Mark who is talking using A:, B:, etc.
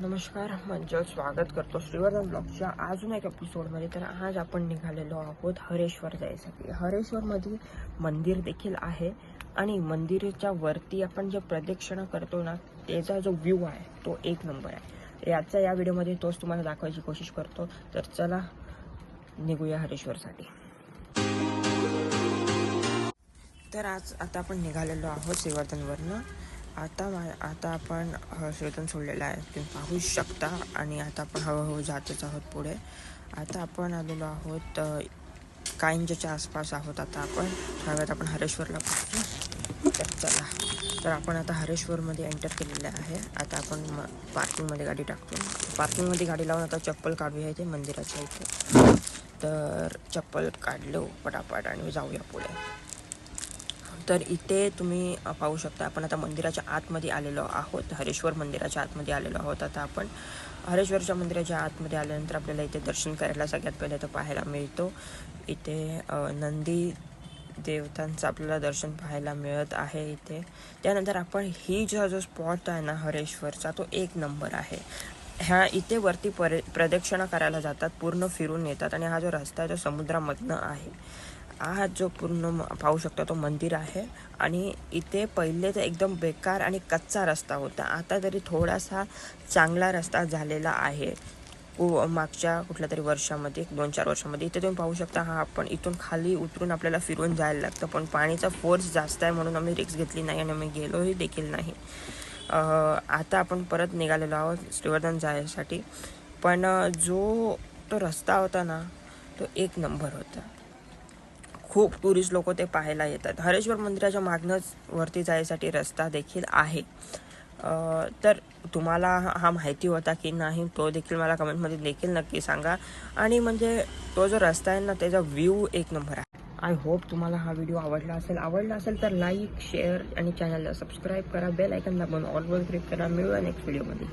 A: नमस्कार म्हणजे स्वागत करतो श्रीवर्धन ब्लॉगच्या अजून एक एपिसोडमध्ये तर आज आपण निघालेलो आहोत हरेश्वर जायसाठी. हरेश्वरमध्ये मंदिर देखील आहे आणि मंदिराच्या वरती आपण जे प्रदक्षिणा करतो ना त्याचा जो व्ह्यू आहे तो एक नंबर आहे. याचा या व्हिडिओमध्ये तोच तुम्हाला दाखवायची कोशिश करतो. तर चला निघूया हरेश्वरसाठी. तर आज आता आपण निघालेलो आहोत श्रीवर्धनवरनं. आता मा- आता आपण अ, श्रीवर्धन सोडलेलं आहे. तुम्ही पाहू शकता आणि आता आपण हळूहळू जातच आहोत पुढे. आता आपण आलेलो आहोत अ, कांजच्या आसपास आहोत आता आपण. हळूहळू आपण हरेश्वरला पोहोचू तर चला. तर आपण आता हरेश्वरमध्ये एंटर केलेलं आहे. आता आपण म पार्किंगमध्ये गाडी टाकतो. पार्किंगमध्ये गाडी लावून आता चप्पल काढूया इथे मंदिराच्या इथे. तर चप्पल काढलो पटापट आणि जाऊया पुढे. तर इथे तुम्ही पाहू शकता आपण आता मंदिराच्या आतमध्ये आलेलो आहोत. हरेश्वर मंदिराच्या आतमध्ये आलेलो आहोत. आता आपण हरेश्वरच्या मंदिराच्या आतमध्ये आल्यानंतर आपल्याला इथे दर्शन करायला सगळ्यात पहिले तर पाहायला मिळतो. इथे नंदी देवतांचं आपल्याला दर्शन पाहायला मिळत आहे इथे. त्यानंतर आपण ही जो जो स्पॉट आहे ना हरेश्वरचा तो एक नंबर आहे. ह्या इथे वरती पर प्रदक्षिणा करायला जातात पूर्ण फिरून येतात आणि हा जो रस्ता आहे तो समुद्रामधनं आहे. हा जो पूर्ण म- पाहू शकता तो मंदिर आहे. आणि इथे पहिले तर एकदम बेकार आणि कच्चा रस्ता होता. आता तरी थोडासा चांगला रस्ता झालेला आहे. कु- मागच्या कुठल्या तरी वर्षामध्ये एक दोन चार वर्षामध्ये इथे तुम्ही पाहू शकता हा आपण इथून खाली उतरून आपल्याला फिरून जायला लागतं. पण पाणीचा फोर्स जास्त आहे म्हणून आम्ही रिक्स घेतली नाही आणि आम्ही गेलोही देखील नाही. आता आपण परत निघालेलो आहोत श्रीवर्धन जायसाठी. पण जो तो रस्ता होता ना तो एक नंबर होता. खूप टुरिस्ट लोक ते पाहायला येतात. हरेश्वर मंदिराच्या मागनंच वरती जायसाठी रस्ता देखील आहे. तर तुम्हाला हा हा माहिती होता की नाही तो देखील मला कमेंटमध्ये देखील नक्की सांगा. आणि म्हणजे तो जो रस्ता आहे ना त्याचा व्ह्यू एक नंबर आहे. आय होप तुम्हाला हा व्हिडिओ आवडला असेल. आवडला असेल तर लाईक शेअर आणि चॅनलला सबस्क्राईब करा. बेल आयकन दाबून ऑलवर क्लिक करा. मिळूया नेक्स्ट व्हिडिओमध्ये.